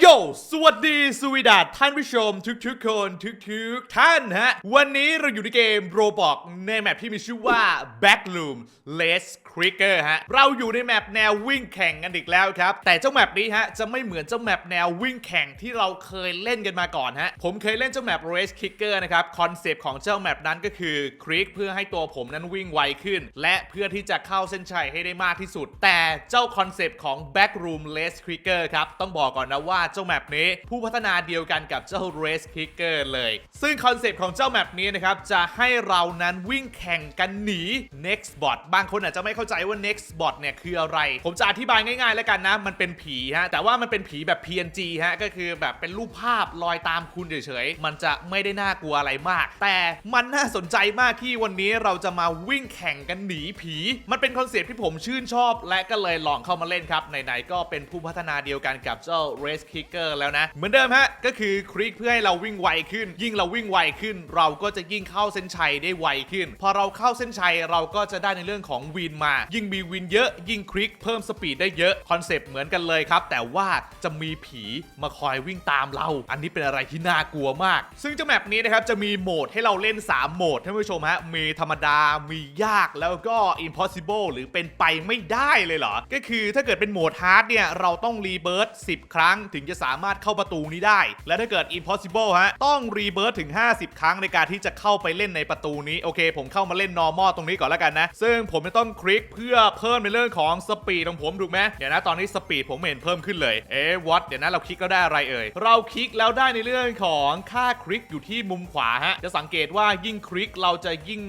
โยสวัสดีสวีดัสท่านผู้ชมทุกๆคนทุกๆท่านฮะ วันนี้เราอยู่ในเกมโรบอกในแมปที่มีชื่อว่า Backroom Less Cricker ฮะ เราอยู่ในแมปแนววิ่งแข่งกันอีกแล้วครับ แต่เจ้าแมปนี้ฮะ จะไม่เหมือนเจ้าแมปแนววิ่งแข่งที่เราเคยเล่นกันมาก่อนฮะ ผมเคยเล่นเจ้าแมป Race Kicker นะครับ คอนเซปต์ของเจ้าแมปนั้นก็คือคลิกเพื่อให้ตัวผมนั้นวิ่งไวขึ้น และเพื่อที่จะเข้าเส้นชัยให้ได้มากที่สุด แต่เจ้าคอนเซปต์ของ Backroom Less Cricker ครับต้องบอกก่อนนะว่าเจ้าแมปนี้ ผู้พัฒนาเดียวกันกับเจ้า Race Kicker เลย ซึ่งคอนเซปต์ของเจ้าแมปนี้นะครับ จะให้เรานั้นวิ่งแข่งกันหนี Next Bot บางคนอาจจะไม่เข้าใจว่า Next Bot เนี่ยคืออะไร ผมจะอธิบายง่ายๆแล้วกันนะ มันเป็นผีฮะแต่ว่ามันเป็นผีแบบ PNG ฮะก็คือแบบเป็นรูปภาพลอยตามคุณเฉยๆมันจะไม่ได้น่ากลัวอะไรมาก แต่มันน่าสนใจมากที่วันนี้เราจะมาวิ่งแข่งกันหนีผี มันเป็นคอนเซปต์ที่ผมชื่นชอบ และก็เลยลองเข้ามาเล่นครับไหนๆก็เป็นผู้พัฒนาเดียวกันกับเจ้า Race Kicker แล้วนะ เหมือนเดิมฮะ ก็คือคลิกเพื่อให้เราวิ่งไวขึ้น ยิ่งเราวิ่งไวขึ้น เราก็จะยิ่งเข้าเส้นชัยได้ไวขึ้น พอเราเข้าเส้นชัยเราก็จะได้ในเรื่องของวินมา ยิ่งมีวินเยอะ ยิ่งคลิกเพิ่มสปีดได้เยอะ คอนเซปต์เหมือนกันเลยครับ แต่ว่าจะมีผีมาคอยวิ่งตามเรา อันนี้เป็นอะไรที่น่ากลัวมาก ซึ่งเจ้าแมปนี้นะครับจะมีโหมดให้เราเล่น 3 โหมดท่านผู้ชมฮะ มีธรรมดา มียาก แล้วก็ impossible หรือเป็นไปไม่ได้เลยเหรอ ก็คือถ้าเกิดเป็นโหมดฮาร์ดเนี่ย เราต้องรีเบิร์ต10 ครั้งถึงจะสามารถเข้าประตูนี้ได้ และถ้าเกิด impossible ฮะ ต้องรีเบิร์ตถึง 50 ครั้งในการที่จะเข้าไปเล่นในประตูนี้ โอเค ผมเข้ามาเล่น normal ตรงนี้ก่อนแล้วกันนะ ซึ่งผมจะต้องคลิกเพื่อเพิ่มในเรื่องของสปีดของผมถูกไหมเดี๋ยวนะตอนนี้สปีดผมเห็นเพิ่มขึ้นเลย เอ๊ะวัดเดี๋ยวนะเราคลิกแล้วได้อะไรเอ่ย เราคลิกแล้วได้ในเรื่องของค่าคลิกอยู่ที่มุมขวาฮะ จะสังเกตว่ายิ่งคลิกเราจะยิ่ง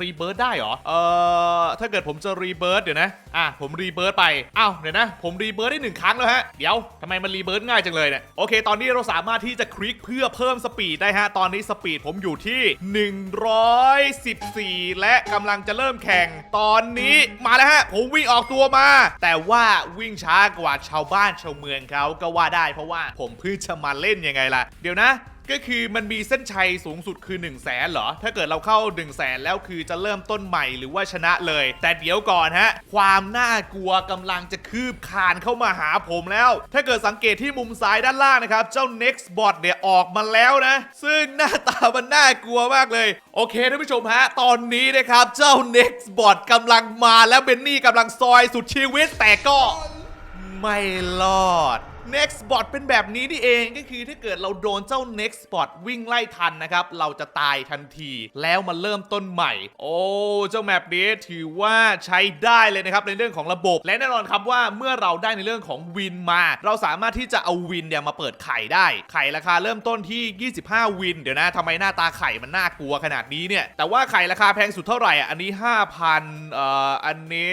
รีเบิร์ตได้หรอ เอ่อ ถ้าเกิดผมจะรีเบิร์ตเดี๋ยวนะ อะ ผมรีเบิร์ตไป อ้าว เดี๋ยวนะ ผมรีเบิร์ตได้หนึ่งครั้งแล้วฮะ เดี๋ยวทำไมมันรีเบิร์ตง่ายจังเลยเนี่ยโอเค ตอนนี้เราสามารถที่จะคลิกเพื่อเพิ่มสปีดได้ฮะ ตอนนี้สปีดผมอยู่ที่ 114 และกำลังจะเริ่มแข่ง ตอนนี้มาแล้วฮะ ผมวิ่งออกตัวมา แต่ว่าวิ่งช้ากว่าชาวบ้านชาวเมืองเขาก็ว่าได้เพราะว่าผมเพิ่งจะมาเล่นยังไงล่ะ เดี๋ยวนะ ก็คือมันมีเส้นชัยสูงสุดคือ 1 0 0 0 0แสนเหรอ ถ้าเกิดเราเข้า 1 0 0 0 0แสนแล้วคือจะเริ่มต้นใหม่หรือว่าชนะเลย แต่เดี๋ยวก่อนฮะ ความน่ากลัวกำลังจะคืบคานเข้ามาหาผมแล้ว ถ้าเกิดสังเกตที่มุมซ้ายด้านล่างนะครับ เจ้า next bot เนี่ยออกมาแล้วนะ ซึ่งหน้าตามันน่ากลัวมากเลย โอเคท่านผู้ชมฮะ ตอนนี้นะครับเจ้า next bot กำลังมาแล้วเบนนี่กำลังซอยสุดชีวิตแต่ก็ไม่รอด Next Bot เป็นแบบนี้นี่เองก็คือถ้าเกิดเราโดนเจ้า Next Bot วิ่งไล่ทันนะครับ เราจะตายทันที แล้วมาเริ่มต้นใหม่ โอ้เจ้าแมปนี้ถือว่าใช้ได้เลยนะครับ ในเรื่องของระบบ และแน่นอนครับว่าเมื่อเราได้ในเรื่องของวินมา เราสามารถที่จะเอาวินเนี่ยมาเปิดไข่ได้ ไข่ราคาเริ่มต้นที่ 25 วิน เดี๋ยวนะทำไมหน้าตาไข่มันน่ากลัวขนาดนี้เนี่ย แต่ว่าไข่ราคาแพงสุดเท่าไหร่อะอันนี้ 5,000เอ่ออันนี้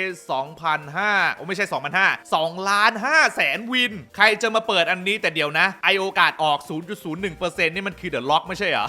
2,500โอ้ไม่ใช่2,500 2ล้าน5แสนวิน ใครจะจะมาเปิดอันนี้แต่เดี๋ยวนะ ไอโอกาสออก 0.01%นี่มันคือเดอะล็อกไม่ใช่เหรอ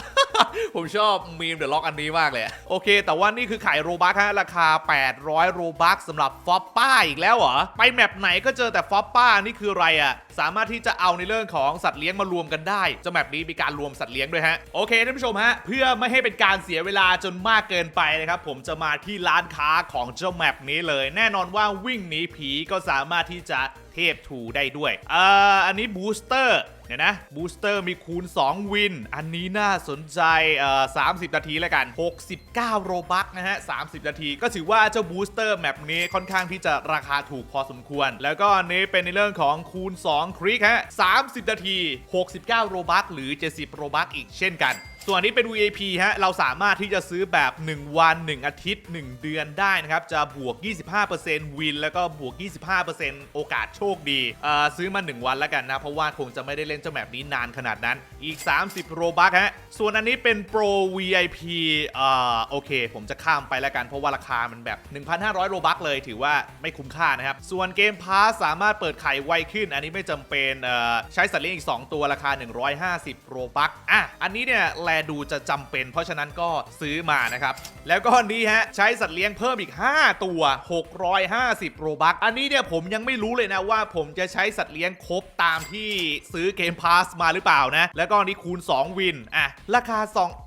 ผมชอบมีมเดอะล็อกอันนี้มากเลย โอเค แต่ว่านี่คือขายโรบัคฮะราคา 800 โรบัคสำหรับฟอปป้าอีกแล้วเหรอ ไปแมปไหนก็เจอแต่ฟอปป้านี่คืออะไรอะ่ะสามารถที่จะเอาในเรื่องของสัตว์เลี้ยงมารวมกันได้เจ้าแมปนี้มีการรวมสัตว์เลี้ยงด้วยฮะ โอเคท่านผู้ชมฮะ เพื่อไม่ให้เป็นการเสียเวลาจนมากเกินไปนะครับ ผมจะมาที่ร้านค้าของเจ้าแมปนี้เลย แน่นอนว่าวิ่งหนีผีก็สามารถที่จะ เทพทูได้ด้วยเอ่ออันนี้บูสเตอร์เดี๋ยวนะบูสเตอร์มีคูณ 2 วิน อันนี้น่าสนใจเอ่อ30 นาทีแล้วกัน 69 โรบัคนะฮะ 30 นาที ก็ถือว่าเจ้าบูสเตอร์แมปนี้ค่อนข้างที่จะราคาถูกพอสมควร แล้วก็อันนี้เป็นในเรื่องของคูณ 2 คลิกฮะ 30 นาที 69 โรบัคหรือ 70 โรบัคอีกเช่นกัน ส่วนนี้เป็น VIP ฮะ เราสามารถที่จะซื้อแบบ 1 วัน 1 อาทิตย์ 1 เดือนได้นะครับ จะบวก 25%วิน แล้วก็บวก 25%โอกาสโชคดีเอ่อซื้อมา 1 วันแล้วกันนะ เพราะว่าคงจะไม่ได้เล่นเจ้าแมปนี้นานขนาดนั้น อีก 30 โรบัคฮะ ส่วนอันนี้เป็น Pro VIP เอ่อโอเค ผมจะข้ามไปแล้วกัน เพราะว่าราคามันแบบ 1,500 โรบัคเลยถือว่าไม่คุ้มค่านะครับ ส่วนเกมพาสสามารถเปิดไขไวขึ้น อันนี้ไม่จำเป็นเอ่อใช้สัตว์เลี้ยงอีก 2 ตัวราคา 150 โรบัคอะอันนี้เนี่ยแลดูจะจำเป็น เพราะฉะนั้นก็ซื้อมานะครับ แล้วก็นี้ฮะใช้สัตว์เลี้ยงเพิ่มอีก 5 ตัว 650 โรบัคอันนี้เนี่ยผมยังไม่รู้เลยนะว่าผมจะใช้สัตว์เลี้ยงครบตามที่ซื้อเกมพาสมาหรือเปล่านะ แล้วก็นี้คูณ 2 วินอะราคา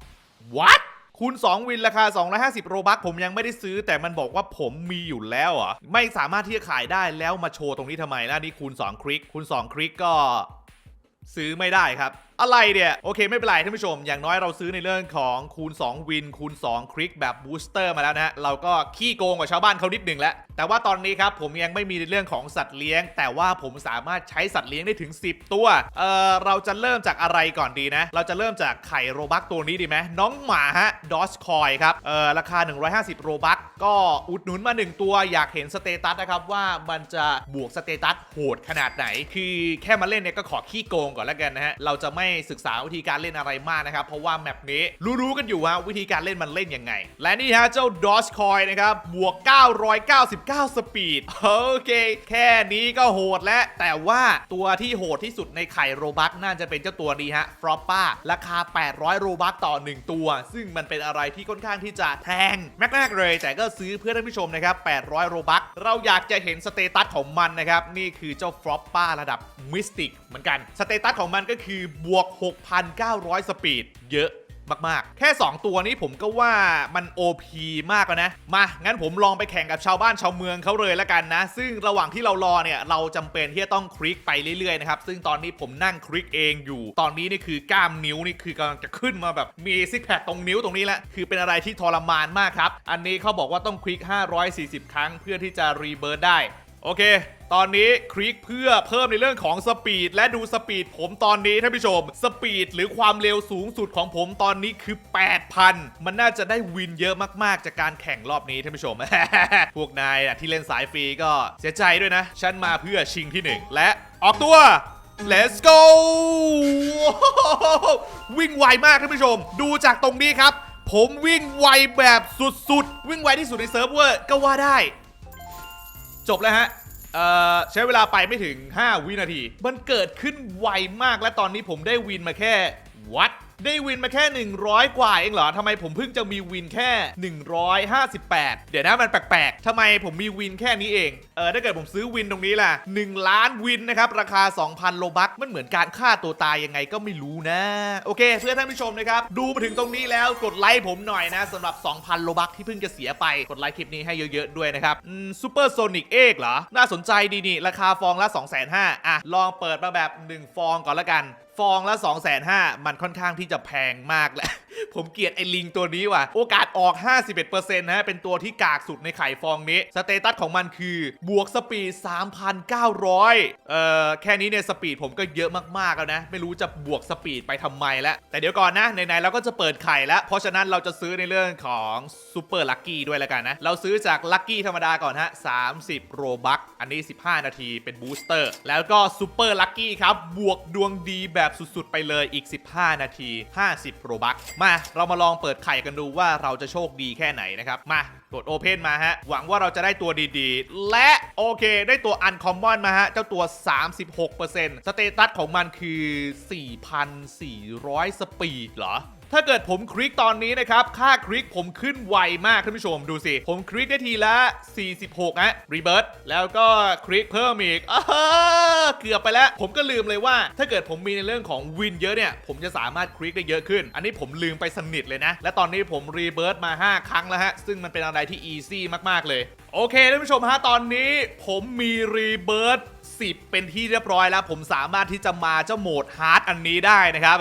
2 what คูณ 2 วินราคา 250 โรบัคผมยังไม่ได้ซื้อ แต่มันบอกว่าผมมีอยู่แล้วอะไม่สามารถที่จะขายได้แล้วมาโชว์ตรงนี้ทำไมล่ะนี่คูณ 2 คลิกคูณ 2 คลิกก็ซื้อไม่ได้ครับ อะไรเนี่ย โอเคไม่เป็นไรท่านผู้ชม อย่างน้อยเราซื้อในเรื่องของคูณ 2 วิน คูณ 2 คลิกแบบบูสเตอร์มาแล้วนะฮะ เราก็ขี้โกงกว่าชาวบ้านเขานิดหนึ่งแล้ว แต่ว่าตอนนี้ครับผมยังไม่มีในเรื่องของสัตว์เลี้ยง แต่ว่าผมสามารถใช้สัตว์เลี้ยงได้ถึง 10 ตัว เออเราจะเริ่มจากอะไรก่อนดีนะ เราจะเริ่มจากไข่โรบักตัวนี้ดีไหมน้องหมาฮะดอสคอยครับ เออราคา 150 โรบักก็อุดหนุนมา 1 ตัวอยากเห็นสเตตัสนะครับว่ามันจะบวกสเตตัสโหดขนาดไหน คือแค่มาเล่นเนี่ยก็ขอขี้โกงก่อนแล้วกันนะฮะเราจะไม่ศึกษาวิธีการเล่นอะไรมากนะครับ เพราะว่าแมปนี้รู้ๆกันอยู่ว่าวิธีการเล่นมันเล่นยังไง และนี่ฮะเจ้าดอสคอยนะครับบวก 999 สปีด โอเค แค่นี้ก็โหดแล้ว แต่ว่าตัวที่โหดที่สุดในไข่โรบักน่าจะเป็นเจ้าตัวนี้ฮะฟรอปป้าราคา 800 โรบักต่อ 1 ตัว ซึ่งมันเป็นอะไรที่ค่อนข้างที่จะแพงมากๆเลย แต่ก็ซื้อเพื่อท่านผู้ชมนะครับ800 โรบักเราอยากจะเห็นสเตตัสของมันนะครับนี่คือเจ้าฟรอปป้าระดับมิสติกเหมือนกัน สเตตัสของมันก็คือบวก 6,900 สปีด เยอะมากๆ แค่ 2 ตัวนี้ผมก็ว่ามัน OP มากแล้วนะ มา งั้นผมลองไปแข่งกับชาวบ้านชาวเมืองเขาเลยแล้วกันนะ ซึ่งระหว่างที่เรารอเนี่ย เราจำเป็นที่จะต้องคลิกไปเรื่อยๆนะครับ ซึ่งตอนนี้ผมนั่งคลิกเองอยู่ ตอนนี้นี่คือกล้ามนิ้วนี่คือกำลังจะขึ้นมาแบบมีซิกแพคตรงนิ้วตรงนี้แหละ คือเป็นอะไรที่ทรมานมากครับ อันนี้เขาบอกว่าต้องคลิก 540 ครั้งเพื่อที่จะรีเบิร์ดได้ โอเค ตอนนี้คลิกเพื่อเพิ่มในเรื่องของสปีด และดูสปีดผมตอนนี้ท่านผู้ชม สปีดหรือความเร็วสูงสุดของผมตอนนี้คือ 8,000 มันน่าจะได้วินเยอะมาก ๆ จากการแข่งรอบนี้ท่านผู้ชม พวกนายอะที่เล่นสายฟรีก็เสียใจด้วยนะ ฉันมาเพื่อชิงที่ 1 และออกตัว Let's go วิ่งไวมากท่านผู้ชม ดูจากตรงนี้ครับ ผมวิ่งไวแบบสุดๆ วิ่งไวที่สุดในเซิร์ฟเวอร์ก็ว่าได้ จบแล้วฮะเอ่อใช้เวลาไปไม่ถึง 5 วินาที มันเกิดขึ้นไวมากและตอนนี้ผมได้วินมาแค่วัด ได้วินมาแค่ 100 กว่าเองเหรอทำไมผมเพิ่งจะมีวินแค่ 158 เดี๋ยวนะมันแปลกๆทำไมผมมีวินแค่นี้เอง เออถ้าเกิดผมซื้อวินตรงนี้ล่ะ 1 ล้านวินนะครับราคา 2,000 โลบัคมันเหมือนการฆ่าตัวตายยังไงก็ไม่รู้นะ โอเค เพื่อท่านผู้ชมนะครับ ดูมาถึงตรงนี้แล้วกดไลค์ผมหน่อยนะสำหรับ 2,000 โลบัคที่เพิ่งจะเสียไปกดไลค์คลิปนี้ให้เยอะๆด้วยนะครับอืมซูเปอร์โซนิกเอกเหรอน่าสนใจดีนี่ราคาฟองละ2 5 0 0 0 0อะลองเปิดมาแบบ 1 ฟองก่อนละกัน ฟองละ2 5 0 0 0มันค่อนข้างที่จะแพงมากแหละ ผมเกลียดไอ้ลิงตัวนี้ว่ะ โอกาสออก 51%นะฮะ เป็นตัวที่กากสุดในไข่ฟองนี้ สเตตัสของมันคือบวกสปีด 3,900 เอ่อ แค่นี้เนี่ยสปีดผมก็เยอะมากๆแล้วนะ ไม่รู้จะบวกสปีดไปทำไมแล้ว แต่เดี๋ยวก่อนนะ ไหนๆเราก็จะเปิดไข่แล้ว เพราะฉะนั้นเราจะซื้อในเรื่องของซูเปอร์ลัคกี้ด้วยแล้วกันนะ เราซื้อจากลัคกี้ธรรมดาก่อนฮะ 30 โรบัคอันนี้ 15 นาทีเป็นบูสเตอร์ แล้วก็ซูเปอร์ลัคกี้ครับ บวกดวงดีแบบสุดๆ ไปเลยอีก 15 นาที 50 โรบัคมาเรามาลองเปิดไข่กันดูว่าเราจะโชคดีแค่ไหนนะครับ มากดโอเพนมาฮะ หวังว่าเราจะได้ตัวดีๆ และโอเค ได้ตัวอันคอมมอนมาฮะ เจ้าตัว 36%สเตตัสของมันคือ 4,400 สปีดเหรอ ถ้าเกิดผมคลิกตอนนี้นะครับ ค่าคลิกผมขึ้นไวมากท่านผู้ชมดูสิ ผมคลิกได้ทีละ 46นะรีเบิร์ตแล้วก็คลิกเพิ่มอีกอ้าเกือบไปแล้ว ผมก็ลืมเลยว่า ถ้าเกิดผมมีในเรื่องของวินเยอะเนี่ย ผมจะสามารถคลิกได้เยอะขึ้น อันนี้ผมลืมไปสนิทเลยนะ และตอนนี้ผมรีเบิร์ตมา 5 ครั้งแล้วฮะ ซึ่งมันเป็นอะไรที่อีซี่มาก ๆ เลย โอเคท่านผู้ชมฮะตอนนี้ ผมมีรีเบิร์ต 10 เป็นที่เรียบร้อยแล้ว ผมสามารถที่จะมาเจ้าโหมดฮาร์ดอันนี้ได้นะครับ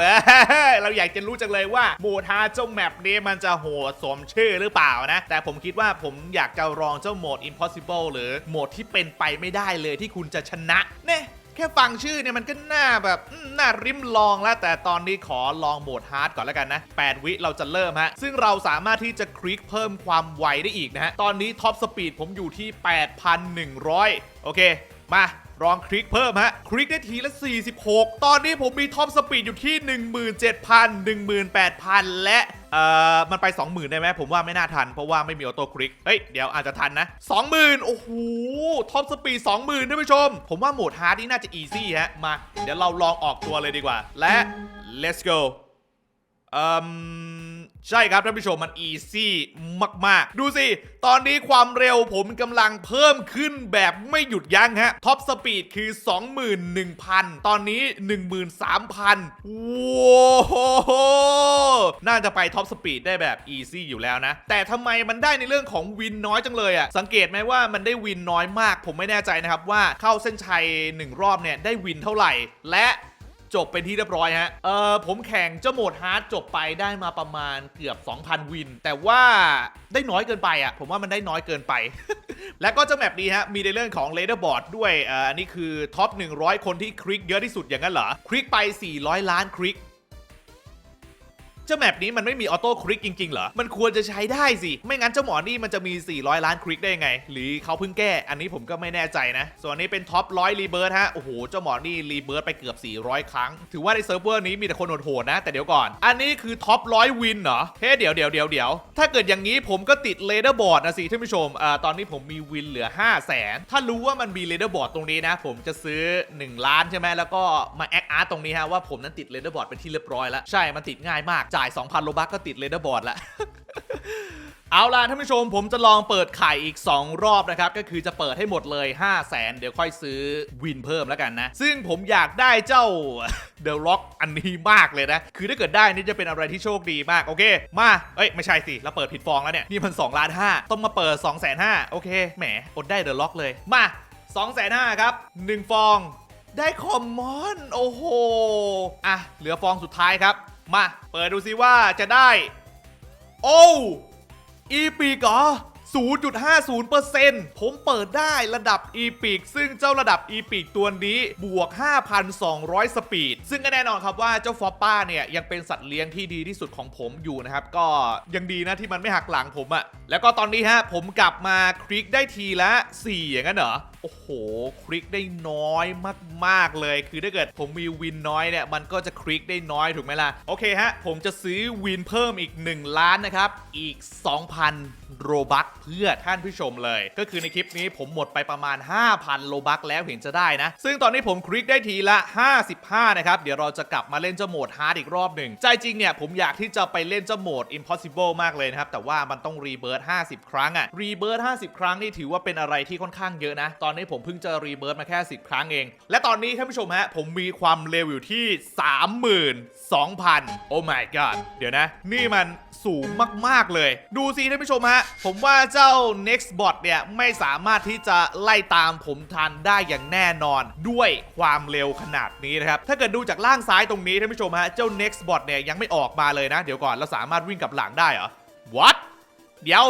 เราอยากจะรู้จังเลยว่าโหมดฮาร์ดเจ้าแมปนี้มันจะโหดสมชื่อหรือเปล่านะ แต่ผมคิดว่าผมอยากจะลองเจ้าโหมด impossible หรือโหมดที่เป็นไปไม่ได้เลยที่คุณจะชนะเนี่ยแค่ฟังชื่อเนี่ยมันก็น่าแบบน่าริมลองแล้ว แต่ตอนนี้ขอลองโหมดฮาร์ดก่อนแล้วกันนะ 8 วิเราจะเริ่มฮะ ซึ่งเราสามารถที่จะคลิกเพิ่มความไวได้อีกนะฮะ ตอนนี้ท็อปสปีดผมอยู่ที่ 8,100 โอเค มา ลองคลิกเพิ่มฮะ คลิกได้ทีละ 46 ตอนนี้ผมมีท็อปสปีดอยู่ที่ 17,000 18,000 และเอ่อมันไป 20,000 ได้ไหมผมว่าไม่น่าทัน เพราะว่าไม่มีออโต้คลิก เฮ้ย เดี๋ยวอาจจะทันนะ 20,000 โอ้โห ท็อปสปีด 20,000ท่านผู้ชม ผมว่าโหมดฮาร์ดนี่น่าจะอีซี่ฮะ มา เดี๋ยวเราลองออกตัวเลยดีกว่า และ let's go เอ่ม ใช่ครับท่านผู้ชมมันอีซี่มาก ๆ ดูสิ ตอนนี้ความเร็วผมกำลังเพิ่มขึ้นแบบไม่หยุดยั้งฮะ ท็อปสปีดคือ 21,000 ตอนนี้ 13,000ว้าวน่าจะไปท็อปสปีดได้แบบอีซี่อยู่แล้วนะ แต่ทำไมมันได้ในเรื่องของวินน้อยจังเลยอะสังเกตไหมว่ามันได้วินน้อยมาก ผมไม่แน่ใจนะครับว่าเข้าเส้นชัยหนึ่งรอบเนี่ยได้วินเท่าไหร่ และ จบเป็นที่เรียบร้อยฮะ เออผมแข่งเจ้าโหมดฮาร์ดจบไปได้มาประมาณเกือบ 2,000 วิน แต่ว่าได้น้อยเกินไปอะ ผมว่ามันได้น้อยเกินไป และก็เจ้าแมปนี้ฮะ มีในเรื่องของเลเดอร์บอร์ดด้วยอ,อ,อันนี้คือท็อป 100 คนที่คลิกเยอะที่สุดอย่างนั้นเหรอ คลิกไป 400 ล้านคลิก เจ้าแมปนี้มันไม่มีออโต้คลิกจริงๆเหรอ มันควรจะใช้ได้สิ ไม่งั้นเจ้าหมอนี่มันจะมี 400 ล้านคลิกได้ยังไง หรือเขาเพิ่งแก้ อันนี้ผมก็ไม่แน่ใจนะ ส่วนนี้เป็นท็อปร้อยรีเบิร์ดฮะ โอ้โห เจ้าหมอนี่รีเบิร์ดไปเกือบ 400 ครั้ง ถือว่าในเซิร์ฟเวอร์นี้มีแต่คนโหดๆนะ แต่เดี๋ยวก่อน อันนี้คือท็อปร้อยวินเหรอ เฮ้เดี๋ยวเดี๋ยวเดี๋ยวเดี๋ยวถ้าเกิดอย่างนี้ผมก็ติดเลเดอร์บอร์ดนะสิท่านผู้ชมอ่าตอนนี้ผมมีวินเหลือ 5 0 0แสนถ้ารู้ว่ามันมีเลเดอร์บอร์ดตรงนี้นะ ผมจะซื้อ 1 ล้านใช่ไหมแล้วก็มาแอคอาร์ตตรงนี้ฮะว่าผมนั้นติดเลเดอร์บอร์ดเป็นที่เรียบร้อยแล้วใช่มันติดง่ายมากจาย 2,000 โลบัคก็ติดเลเดอร์บอร์ดละเอาล่ะท่านผู้ชมผมจะลองเปิดไข่อีก 2 รอบนะครับ ก็คือจะเปิดให้หมดเลย 5 0 0แสนเดี๋ยวค่อยซื้อวินเพิ่มแล้วกันนะ ซึ่งผมอยากได้เจ้า The Rock อันนี้มากเลยนะ คือถ้าเกิดได้นี่จะเป็นอะไรที่โชคดีมาก โอเค มา เอ้ย ไม่ใช่สิ เราเปิดผิดฟองแล้วเนี่ย นี่มัน2ล้าน5ต้องมาเปิด 2 5 0 0 0โอเคแหมอดได้ The Rock เลย มา 2 5 0 0 0ครับ 1 ฟอง ได้คอมมอน โอ้โหอะเหลือฟองสุดท้ายครับ มา เปิดดูซิว่าจะได้ โอ้อีปีกเหรอ0.50%ผมเปิดได้ระดับอีปีกซึ่งเจ้าระดับอีปีกตัวนี้บวก 5,200 สปีด ซึ่งก็แน่นอนครับว่าเจ้าฟอปป้าเนี่ย ยังเป็นสัตว์เลี้ยงที่ดีที่สุดของผมอยู่นะครับ ก็ยังดีนะที่มันไม่หักหลังผมอะ แล้วก็ตอนนี้ฮะผมกลับมาคลิกได้ทีละ 4 อย่างนั้นเหรอ โอ้โห คลิกได้น้อยมากๆเลย คือถ้าเกิดผมมีวินน้อยเนี่ย มันก็จะคลิกได้น้อยถูกไหมล่ะ โอเคฮะ ผมจะซื้อวินเพิ่มอีก 1 ล้านนะครับ อีก 2,000 โรบัคเพื่อท่านผู้ชมเลย ก็คือในคลิปนี้ผมหมดไปประมาณ 5,000โลบัคแล้วเห็นจะได้นะ ซึ่งตอนนี้ผมคลิกได้ทีละ 55 นะครับ เดี๋ยวเราจะกลับมาเล่นเจ้าโหมดฮาร์ดอีกรอบหนึ่งใจจริงเนี่ยผมอยากที่จะไปเล่นเจ้าโหมด impossible มากเลยนะครับแต่ว่ามันต้องรีเบิร์ร์ธ50 ครั้งอะรีเบิร์50 ครั้งนี่ถือว่าเป็นอะไรที่ค่อนข้างเยอะนะ ตอนนี้ผมเพิ่งจะรีเบิร์มาแค่ 10 ครั้งเอง และตอนนี้ท่านผู้ชมฮะ ผมมีความเร็วอยู่ที่ 32,000 โอ้ my god เดี๋ยวนะ นี่มันสูงมาก ๆ เลย ดูสิท่านผู้ชมฮะ ผมว่าเจ้า next bot เนี่ย ไม่สามารถที่จะไล่ตามผมทันได้อย่างแน่นอน ด้วยความเร็วขนาดนี้นะครับ ถ้าเกิดดูจากล่างซ้ายตรงนี้ท่านผู้ชมฮะ เจ้า next bot เนี่ยยังไม่ออกมาเลยนะ เดี๋ยวก่อนเราสามารถวิ่งกับหลังได้เหรอ what เดี๋ยว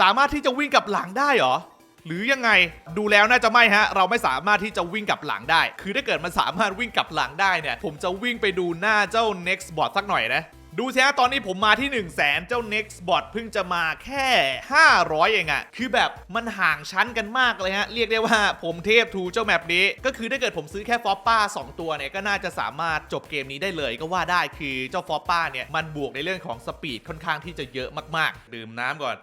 สามารถที่จะวิ่งกลับหลังได้เหรอ หรือยังไงดูแล้วน่าจะไม่ฮะ เราไม่สามารถที่จะวิ่งกลับหลังได้ คือถ้าเกิดมันสามารถวิ่งกลับหลังได้เนี่ย ผมจะวิ่งไปดูหน้าเจ้า next bot สักหน่อยนะ ดูสิฮะตอนนี้ผมมาที่ 1 0 0 0 0แสนเจ้า next bot เพิ่งจะมาแค่ 500 เองอะคือแบบมันห่างชั้นกันมากเลยฮะ เรียกได้ว่าผมเทพทูเจ้าแมปนี้ ก็คือถ้าเกิดผมซื้อแค่ฟอปป้า 2 ตัวเนี่ย ก็น่าจะสามารถจบเกมนี้ได้เลยก็ว่าได้คือเจ้าฟอปป้าเนี่ย มันบวกในเรื่องของสปีดค่อนข้างที่จะเยอะมากๆ ดื่มน้ำก่อน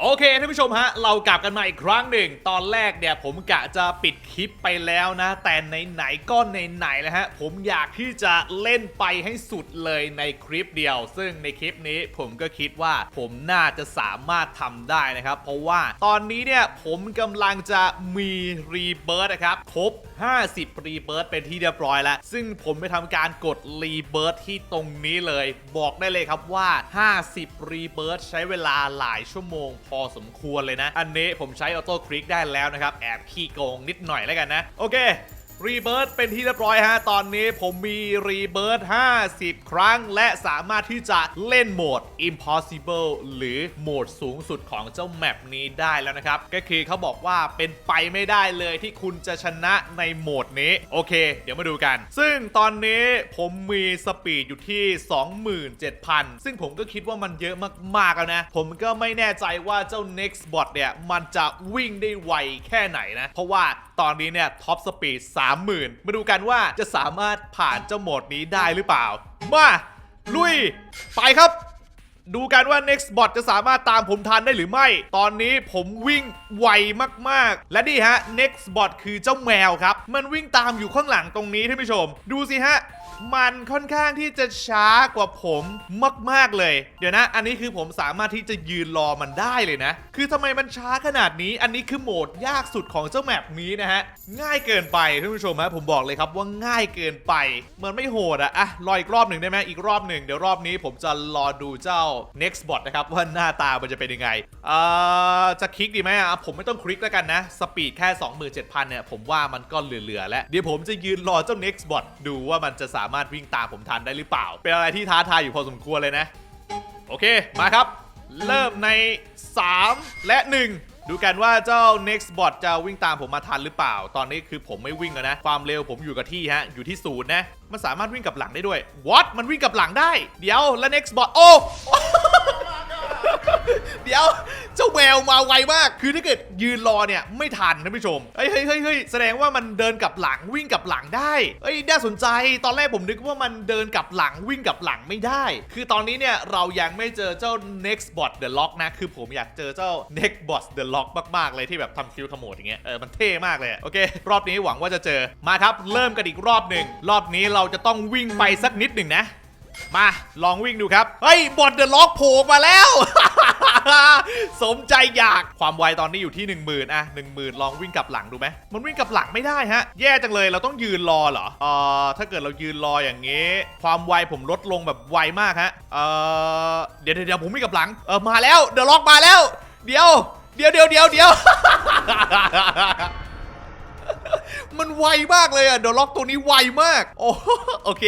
โอเคท่านผู้ชมฮะ เรากลับกันมาอีกครั้งหนึ่ง ตอนแรกเนี่ยผมกะจะปิดคลิปไปแล้วนะ แต่ไหนๆก็ไหนๆแล้วฮะ ผมอยากที่จะเล่นไปให้สุดเลยในคลิปเดียว ซึ่งในคลิปนี้ผมก็คิดว่าผมน่าจะสามารถทำได้นะครับ เพราะว่าตอนนี้เนี่ยผมกำลังจะมีรีเบิร์ดนะครับครบ 50 รีเบิร์ตเป็นที่เรียบร้อยแล้ว ซึ่งผมไปทำการกดรีเบิร์ตที่ตรงนี้เลย บอกได้เลยครับว่า 50 รีเบิร์ตใช้เวลาหลายชั่วโมงพอสมควรเลยนะ อันนี้ผมใช้ออโต้คลิกได้แล้วนะครับ แอบขี้โกงนิดหน่อยแล้วกันนะ โอเค รีเบิร์ดเป็นที่เรียบร้อยฮะ ตอนนี้ผมมีรีเบิร์ด50 ครั้ง และสามารถที่จะเล่นโหมด impossible หรือโหมดสูงสุดของเจ้าแมปนี้ได้แล้วนะครับ ก็คือเขาบอกว่าเป็นไปไม่ได้เลยที่คุณจะชนะในโหมดนี้ โอเค เดี๋ยวมาดูกัน ซึ่งตอนนี้ผมมีสปีดอยู่ที่ 27,000 ซึ่งผมก็คิดว่ามันเยอะมากๆแล้วนะ ผมก็ไม่แน่ใจว่าเจ้า next bot เนี่ย มันจะวิ่งได้ไวแค่ไหนนะ เพราะว่าตอนนี้เนี่ยท็อปสปีด30,000 มาดูกันว่าจะสามารถผ่านเจ้าโหมดนี้ได้หรือเปล่า มา ลุย ไปครับ ดูกันว่า next bot จะสามารถตามผมทันได้หรือไม่ ตอนนี้ผมวิ่งไวมากๆ และนี่ฮะ next bot คือเจ้าแมวครับ มันวิ่งตามอยู่ข้างหลังตรงนี้ท่านผู้ชม ดูสิฮะ มันค่อนข้างที่จะช้ากว่าผมมากๆเลย เดี๋ยวนะ อันนี้คือผมสามารถที่จะยืนรอมันได้เลยนะ คือทำไมมันช้าขนาดนี้ อันนี้คือโหมดยากสุดของเจ้าแมปนี้นะฮะ ง่ายเกินไปท่านผู้ชมฮะ ผมบอกเลยครับว่าง่ายเกินไป มันไม่โหดอะอะรออีกรอบหนึ่งได้ไหมอีกรอบหนึ่งเดี๋ยวรอบนี้ผมจะรอดูเจ้า next bot นะครับว่าหน้าตามันจะเป็นยังไงเอ่อจะคลิกดีไหมอะผมไม่ต้องคลิกแล้วกันนะ สปีดแค่ 27,000เนี่ยผมว่ามันก็เหลือๆแล้ว เดี๋ยวผมจะยืนรอเจ้า next bot ดูว่ามันจะสาามารถวิ่งตามผมทันได้หรือเปล่า เป็นอะไรที่ท้าทายอยู่พอสมควรเลยนะ โอเคมาครับ เริ่มใน 3 และ 1ดูกันว่าเจ้า next bot จะวิ่งตามผมมาทันหรือเปล่า ตอนนี้คือผมไม่วิ่งแล้วนะ ความเร็วผมอยู่กับที่ฮะ อยู่ที่ศูนย์นะ มันสามารถวิ่งกับหลังได้ด้วย what มันวิ่งกับหลังได้ เดี๋ยว แล้ว next bot โอ้ เดี๋ยวเจ้าแมวมาไวมาก คือถ้าเกิดยืนรอเนี่ยไม่ทันท่านผู้ชมเฮ้ยเฮ้ยเฮ้ยแสดงว่ามันเดินกลับหลังวิ่งกลับหลังได้เอ้ยน่าสนใจตอนแรกผมนึกว่ามันเดินกลับหลังวิ่งกลับหลังไม่ได้ คือตอนนี้เนี่ยเรายังไม่เจอเจ้า next bot the lock นะ คือผมอยากเจอเจ้า next bot the lock มากๆเลยที่แบบทำคิวขโมดอย่างเงี้ยเออมันเท่มากเลยโอเค รอบนี้หวังว่าจะเจอมาครับเริ่มกันอีกรอบหนึ่งรอบนี้เราจะต้องวิ่งไปสักนิดหนึ่งนะ มาลองวิ่งดูครับ เฮ้ย บอดเดอะล็อกโผล่มาแล้ว สมใจอยากความไวตอนนี้อยู่ที่ 1 0,000อะ1 0,000 ลองวิ่งกลับหลังดูไหมมันวิ่งกลับหลังไม่ได้ฮะ แย่จังเลยเราต้องยืนรอเหรอเอ่อถ้าเกิดเรายืนรออย่างงี้ ความไวผมลดลงแบบไวมากฮะเอ่อเดี๋ยวเดี๋ยวผมวิ่งกลับหลังเออมาแล้วเดอะล็อกมาแล้ว เดี๋ยว เดี๋ยวเดี๋ยวเดี๋ยวเดี๋ยว มันไวมากเลยอะเดอะล็อกตัวนี้ไวมาก โอ้โอเค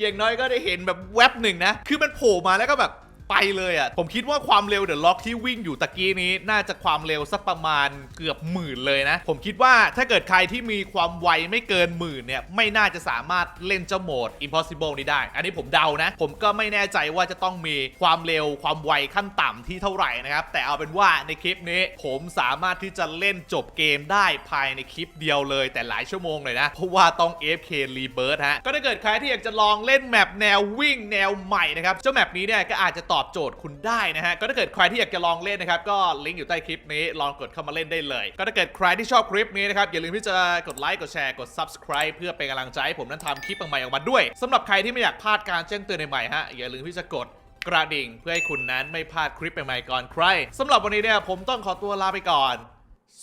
อย่างน้อยก็ได้เห็นแบบแว็บหนึ่งนะ คือมันโผล่มาแล้วก็แบบ ไปเลยอะผมคิดว่าความเร็วเดอะล็อกที่วิ่งอยู่ตะกี้นี้ น่าจะความเร็วสักประมาณเกือบหมื่นเลยนะ ผมคิดว่าถ้าเกิดใครที่มีความไวไม่เกินหมื่นเนี่ย ไม่น่าจะสามารถเล่นเจ้าโหมด impossible นี้ได้ อันนี้ผมเดานะ ผมก็ไม่แน่ใจว่าจะต้องมีความเร็วความไวขั้นต่ำที่เท่าไหร่นะครับ แต่เอาเป็นว่าในคลิปนี้ผมสามารถที่จะเล่นจบเกมได้ภายในคลิปเดียวเลย แต่หลายชั่วโมงเลยนะ เพราะว่าต้อง FK Rebirth ฮะ ก็ถ้าเกิดใครที่อยากจะลองเล่นแมปแนววิ่งแนวใหม่นะครับ เจ้าแมปนี้เนี่ยก็อาจจะตอบโจทย์คุณได้นะฮะ ก็ถ้าเกิดใครที่อยากจะลองเล่นนะครับ ก็ลิงก์อยู่ใต้คลิปนี้ ลองกดเข้ามาเล่นได้เลย ก็ถ้าเกิดใครที่ชอบคลิปนี้นะครับ อย่าลืมที่จะกดไลค์ กดแชร์ กด subscribe เพื่อเป็นกำลังใจให้ผมนั้นทำคลิปใหม่ๆออกมาด้วยสำหรับใครที่ไม่อยากพลาดการแจ้งเตือนใหม่ๆฮะ อย่าลืมที่จะกดกระดิ่ง เพื่อให้คุณนั้นไม่พลาดคลิปใหม่ๆก่อนใครสำหรับวันนี้เนี่ยผมต้องขอตัวลาไปก่อน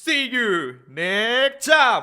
see you next time